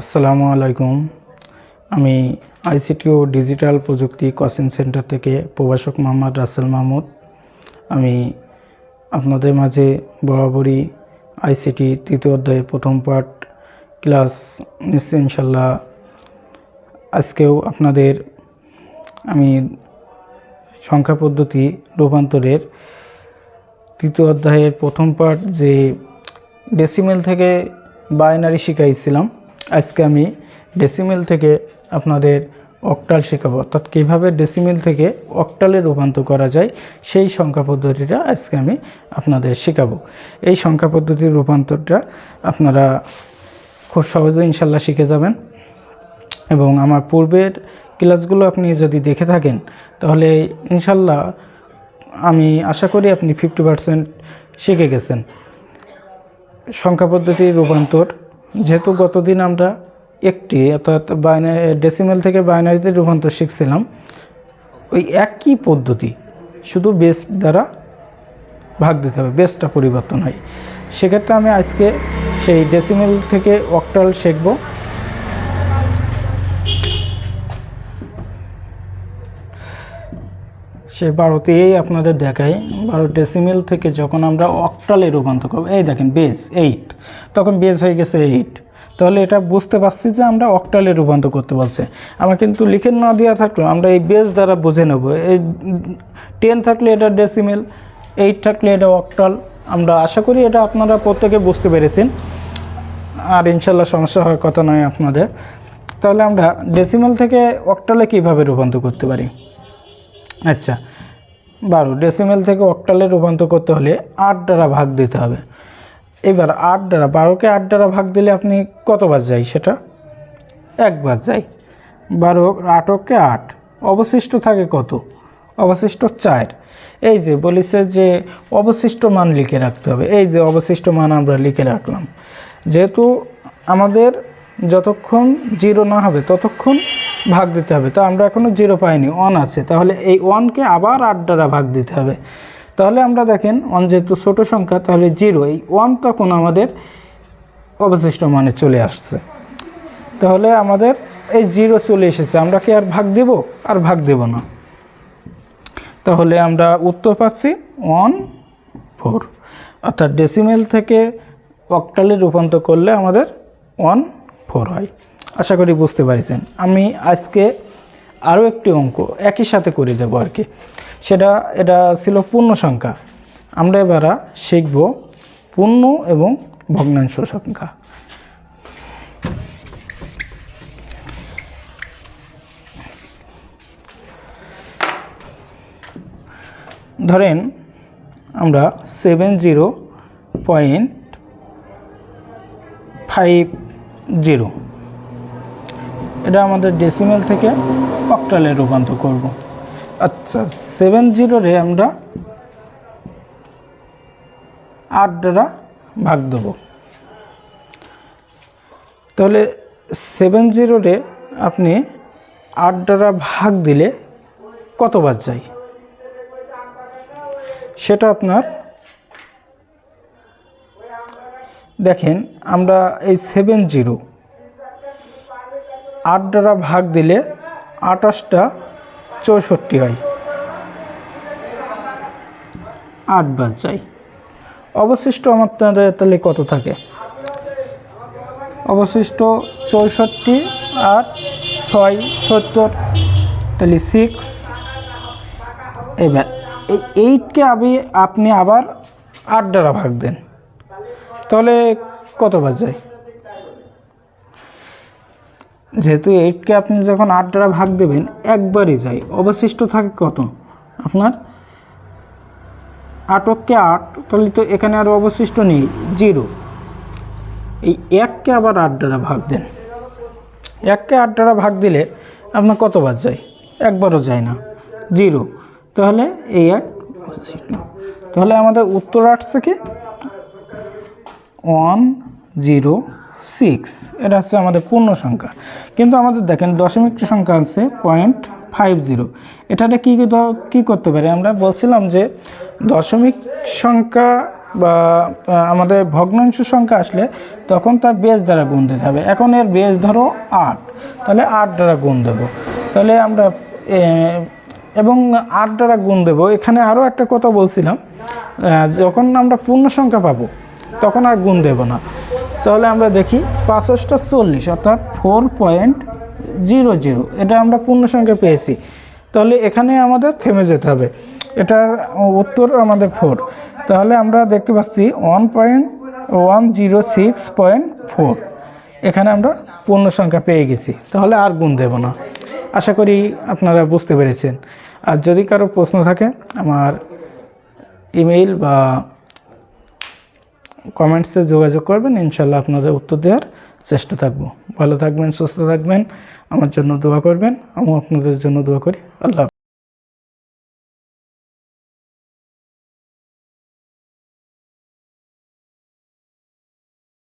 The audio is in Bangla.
আসসালামু আলাইকুম। আমি আইসিটি ও ডিজিটাল প্রযুক্তি কোচিং সেন্টার থেকে প্রভাষক মোহাম্মদ রাসেল মাহমুদ। আমি আপনাদের মাঝে বরাবরই আইসিটি তৃতীয় অধ্যায়ের প্রথম পার্ট ক্লাস নিশ্চয় ইনশাল্লাহ আজকেও আপনাদের আমি সংখ্যা পদ্ধতি রূপান্তরের তৃতীয় অধ্যায়ের প্রথম পার্ট যে ডেসিমেল থেকে বাইনারি শিখাইছিলাম আজকে আমি ডেসিমেল থেকে আপনাদের অক্টাল শেখাবো। অর্থাৎ কীভাবে ডেসিমেল থেকে অক্টালে রূপান্তর করা যায়, সেই সংখ্যা পদ্ধতিটা আজকে আমি আপনাদের শেখাবো। এই সংখ্যা পদ্ধতির রূপান্তরটা আপনারা খুব সহজে ইনশাল্লাহ শিখে যাবেন। এবং আমার পূর্বের ক্লাসগুলো আপনি যদি দেখে থাকেন, তাহলে ইনশাল্লাহ আমি আশা করি আপনি ফিফটি পারসেন্ট শিখে গেছেন। সংখ্যা পদ্ধতির রূপান্তর যেহেতু গতদিন আমরা একটি, অর্থাৎ বাইনারি ডেসিমেল থেকে বাইনারিতে রূপান্তর শিখছিলাম, ওই একই পদ্ধতি শুধু বেস দ্বারা ভাগ দিতে হবে বেসটা পরিবর্তন হয়। সেক্ষেত্রে আমি আজকে সেই ডেসিমেল থেকে অক্টাল শিখব। সে বারোতেই আপনাদের দেখাই, বারো ডেসিমেল থেকে যখন আমরা অক্টালে রূপান্তর করব, এই দেখেন বেজ এইট তখন বেজ হয়ে গেছে এইট তাহলে এটা বুঝতে পারছি যে আমরা অক্টালে রূপান্তর করতে বলছে। আমার কিন্তু লিখে না দেওয়া থাকলেও আমরা এই বেজ দ্বারা বুঝে নেব। এই টেন থাকলে এটা ডেসিমেল এইট থাকলে এটা অক্টাল আমরা আশা করি এটা আপনারা প্রত্যেকে বুঝতে পেরেছেন। আর ইনশাল্লাহ সমস্যা হওয়ার কথা নয় আপনাদের। তাহলে আমরা ডেসিমেল থেকে অক্টালে কীভাবে রূপান্তর করতে পারি? আচ্ছা বারো ডেসিমেল থেকে অক্টালে রূপান্তর করতে হলে আট দ্বারা ভাগ দিতে হবে। এবার আট দ্বারা, বারোকে আট দ্বারা ভাগ দিলে আপনি কতবার যাই সেটা? একবার যাই। বারো আটকে আট, অবশিষ্ট থাকে কত? অবশিষ্ট চার। এই যে বলিছে যে অবশিষ্ট মান লিখে রাখতে হবে। এই যে অবশিষ্ট মান আমরা লিখে রাখলাম। যেহেতু আমাদের যতক্ষণ জিরো না হবে, ততক্ষণ ভাগ দিতে হবে। তো আমরা এখনও জিরো পাইনি ওয়ান আছে। তাহলে এই ওয়ানকে আবার আট দ্বারা ভাগ দিতে হবে। তাহলে আমরা দেখেন ওয়ান যেহেতু ছোটো সংখ্যা, তাহলে জিরো এই ওয়ান তখন আমাদের অবশিষ্ট মানে চলে আসছে। তাহলে আমাদের এই জিরো চলে এসেছে। আমরা কি আর ভাগ দেব? আর ভাগ দেব না। তাহলে আমরা উত্তর পাচ্ছি ওয়ান ফোর অর্থাৎ ডেসিমেল থেকে অক্টালে রূপান্তর করলে আমাদের ওয়ান ফোর হয়। আশা করি বুঝতে পারিছেন। আমি আজকে আরও একটি অঙ্ক একই সাথে করে দেবো আর কি। সেটা, এটা ছিল পূর্ণ সংখ্যা। আমরা এবার শিখব পূর্ণ এবং ভগ্নাংশ সংখ্যা। ধরেন আমরা seven zero point five zero এটা আমাদের ডেসিমেল থেকে অক্টালে রূপান্তর করব। আচ্ছা সেভেন জিরোরে আমরা আট দ্বারা ভাগ দেব। তাহলে সেভেন জিরোরে আপনি আট দ্বারা ভাগ দিলে কতবার যায়? সেটা আপনার দেখেন, আমরা এই সেভেন জিরো আট দ্বারা ভাগ দিলে আঠাশটা চৌষট্টি হয়। আটবার যাই অবশিষ্ট আমার তাহলে কত থাকে? অবশিষ্ট চৌষট্টি আর ছয় সত্তর, তাহলে সিক্স এবার এই এইটকে আমি, আপনি আবার আট দ্বারা ভাগ দেন। তাহলে কতবার যায় যেহেতু এইটকে আপনি যখন আট দ্বারা ভাগ দেবেন, একবারই যায়। অবশিষ্ট থাকে কত? আপনার আটককে আট, তাহলে তো এখানে আর অবশিষ্ট নেই জিরো এই এককে আবার আট দ্বারা ভাগ দেন। এককে আট দ্বারা ভাগ দিলে আপনার কতবার যায়? একবারও যায় না। জিরো তাহলে এই এক তাহলে আমাদের উত্তর আসছে কি? ওয়ান জিরো সিক্স, এটা হচ্ছে আমাদের পূর্ণ সংখ্যা। কিন্তু আমাদের দেখেন, দশমিক সংখ্যা আছে পয়েন্ট ফাইভ জিরো এটাতে কী কী করতে পারি? আমরা বলছিলাম যে দশমিক সংখ্যা বা আমাদের ভগ্নাংশ সংখ্যা আসলে তখন তার বেজ দ্বারা গুণ দিতে হবে। এখন এর বেজ ধরো আট, তাহলে আট দ্বারা গুণ দেবো। তাহলে আমরা এবং আট দ্বারা গুণ দেবো। এখানে আরও একটা কথা বলছিলাম যখন আমরা পূর্ণ সংখ্যা পাবো, তখন আর গুণ দেব না। তাহলে আমরা দেখি পাঁচশটা চল্লিশ, অর্থাৎ ফোর পয়েন্ট জিরো জিরো এটা আমরা পূর্ণ সংখ্যা পেয়েছি। তাহলে এখানে আমাদের থেমে যেতে হবে। এটার উত্তর আমাদের ফোর তাহলে আমরা দেখতে পাচ্ছি one point one zero six point four এখানে আমরা পূর্ণ সংখ্যা পেয়ে গেছি। তাহলে আর গুণ দেব না। আশা করি আপনারা বুঝতে পেরেছেন। আর যদি কারও প্রশ্ন থাকে, আমার ইমেইল বা কমেন্টসে যোগাযোগ করবেন ইনশাল্লাহ আপনাদের উত্তর দেওয়ার চেষ্টা থাকব ভালো থাকবেন, সুস্থ থাকবেন, আমার জন্য দোয়া করবেন আমি আপনাদের জন্য দোয়া করি আল্লাহ।